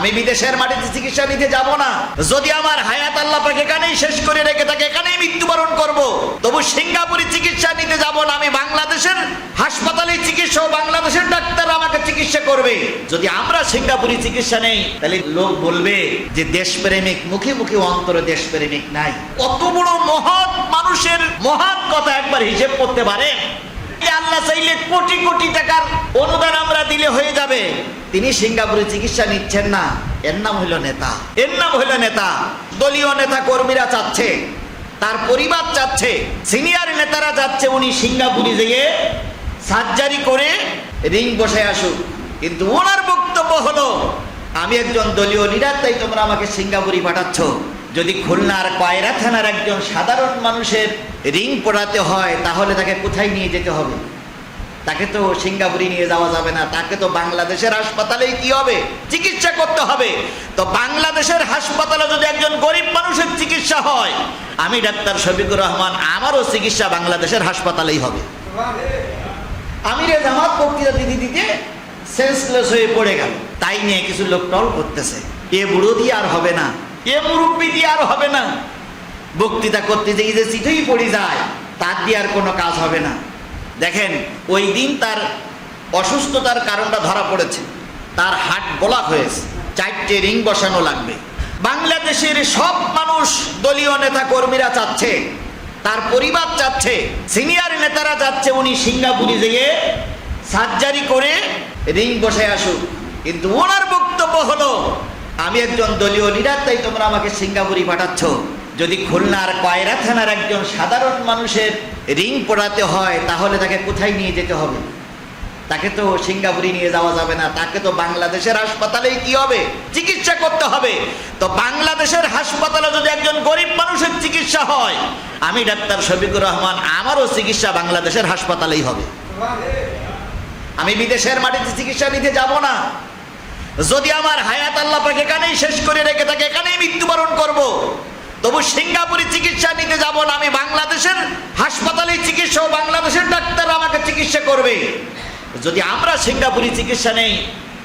আমি বিদেশের মাটিতে চিকিৎসা নিতে যাব না। যদি আমার হায়াত আল্লাহ পাক এখানেই শেষ করে রেখে থাকে, এখানেই মৃত্যুবরণ করব। তবু সিঙ্গাপুরে চিকিৎসা নিতে যাব না, আমি বাংলাদেশের হাসপাতালে চিকিৎসা বাংলাদেশের ডাক্তার আমাকে চিকিৎসা করবে। যদি আমরা সিঙ্গাপুরি চিকিৎসা নেই, তাহলে লোক বলবে যে দেশপ্রেমিক, মুখে মুখে অন্তরে দেশপ্রেমিক নাই। কত বড় মহৎ মানুষের মহৎ কথা একবার হিসেব করতে এই আল্লাহ চাইলে কোটি কোটি টাকার অনুদান আমরা দিলে হয়ে যাবে। তিনি সিঙ্গাপুরে চিকিৎসা নিচ্ছেন না। এর নাম হইল নেতা। এর নাম হইল নেতা। দলীয় নেতা কর্মীরা চাচ্ছে তার পরিবার চাচ্ছে সিনিয়র নেতারা যাচ্ছে উনি সিঙ্গাপুরে যেয়ে সার্জারি করে রিং বসে আসুক। কিন্তু ওনার বক্তব্য হলো আমি একজন দলীয় লিডার তাই তোমরা আমাকে সিঙ্গাপুরি পাঠাচ্ছ। যদি খুলনার কয়রা থানার একজন সাধারণ মানুষের রিং পড়াতে হয় তাহলে তাকে কোথায় নিয়ে যেতে হবে? তাকে তো সিঙ্গাপুরি নিয়ে যাওয়া যাবে না, তাকে তো বাংলাদেশের হাসপাতালেই কি হবে? চিকিৎসা করতে হবে। তো বাংলাদেশের হাসপাতালে যদি একজন গরিব মানুষের চিকিৎসা হয়, আমি ডাক্তার শফিকুর রহমান, আমারও চিকিৎসা বাংলাদেশের হাসপাতালেই হবে। আমিরে জামাত বক্তৃতা দিতে দিতে সেন্সলেস হয়ে পড়ে গেল। তাই নিয়ে কিছু লোক টল করতেছে। এ বুড়ো দিয়ে আর হবে না। এ মুরব্বি দিয়ে আর হবে না। বক্তৃতা করতে যে চিঠেই পড়ে যায়, তার দিয়ে আর কোনো কাজ হবে না। দেখেন, ওই দিন তার অসুস্থতার কারণটা ধরা পড়েছে। তার হাট ব্লক হয়েছে। চারটে রিং বসানো লাগবে। বাংলাদেশের সব মানুষ দলীয় নেতা কর্মীরা চাচ্ছে, তার পরিবার চাচ্ছে, সিনিয়র নেতারা যাচ্ছে, উনি সিঙ্গাপুরে যেয়ে সার্জারি করে রিং বসে আসুক। কিন্তু ওনার বক্তব্য হলো, আমি একজন দলীয় লিডার, তাই তোমরা আমাকে সিঙ্গাপুরি পাঠাচ্ছ। যদি খুলনার কয়রা থানার একজন সাধারণ মানুষের রিং পড়াতে হয়, তাহলে তাকে কোথায় নিয়ে যেতে হবে? তাকে তো সিঙ্গাপুরি নিয়ে যাওয়া যাবে না, তাকে তো বাংলাদেশের হাসপাতালেই কি হবে? চিকিৎসা করতে হবে। তো বাংলাদেশের হাসপাতালে যদি একজন গরিব মানুষের চিকিৎসা হয়, আমি ডাক্তার শফিকুর রহমান, আমারও চিকিৎসা বাংলাদেশের হাসপাতালেই হবে। আমি বিদেশের মাটিতে চিকিৎসা নিতে যাব না। যদি আমার হায়াত আল্লাহ এখানেই শেষ করে রেখে থাকে, এখানেই মৃত্যুবরণ করব। তবু সিঙ্গাপুরে চিকিৎসা নিতে যাব না, আমি বাংলাদেশের হাসপাতালে চিকিৎসা বাংলাদেশের ডাক্তার আমাকে চিকিৎসা করবে। যদি আমরা সিঙ্গাপুরি চিকিৎসা নেই,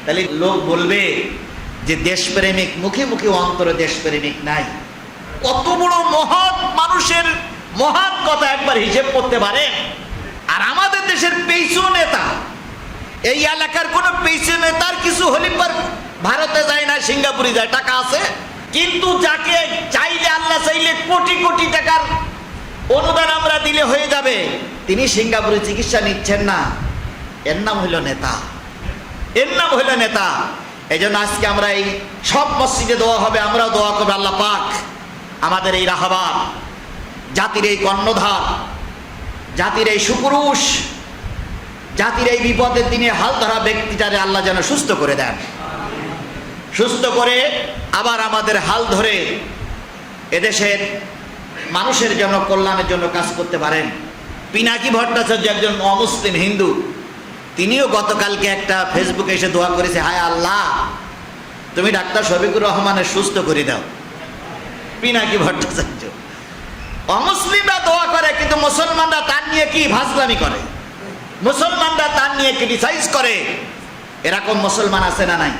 তাহলে লোক বলবে যে দেশপ্রেমিক, মুখে মুখে অন্তরে দেশপ্রেমিক নাই। কত বড় মহৎ মানুষের মহৎ কথা একবার হিসেব করতে পারে আর আমাদের দেশের পেইসু নেতা, এই এলাকার কোনো পেইসু নেতার কিছু হলে ভারতে যায় না, সিঙ্গাপুরে যায়, টাকা আছে। কিন্তু যাকে চাইলে কোটি কোটি টাকার অনুদান আমরা দিলে হয়ে যাবে। তিনি সিঙ্গাপুরে চিকিৎসা নিচ্ছেন না। এর নাম হইল নেতা। এর নাম হইল নেতা। এই জন্য আজকে আমরা এই সব মসজিদে দোয়া হবে, আমরাও দোয়া করব আল্লাহ পাক আমাদের এই রাহাবাদ জাতির এই কর্ণধার, জাতির এই সুপুরুষ, জাতির এই বিপদের দিনে হাল ধরা ব্যক্তিটারে আল্লাহ যেন সুস্থ করে দেন। সুস্থ করে আবার আমাদের হাল ধরে এদেশের মানুষের জন্য কল্যাণের জন্য কাজ করতে পারেন। পিনাকি ভট্টাচার্য একজন অমুসলিম হিন্দু। তিনিও গতকালকে একটা ফেসবুকে এসে দোয়া করেছে, হায় আল্লাহ, তুমি ডাক্তার শফিকুর রহমানের সুস্থ করে দাও। পিনাকি ভট্টাচার্য। অমুসলিমরা দোয়া করে, কিন্তু মুসলমানরা তার নিয়ে কি ভাজলামি করে? মুসলমানরা তার নিয়ে ক্রিটিসাইজ করে? এরকম মুসলমান আছে না নাই?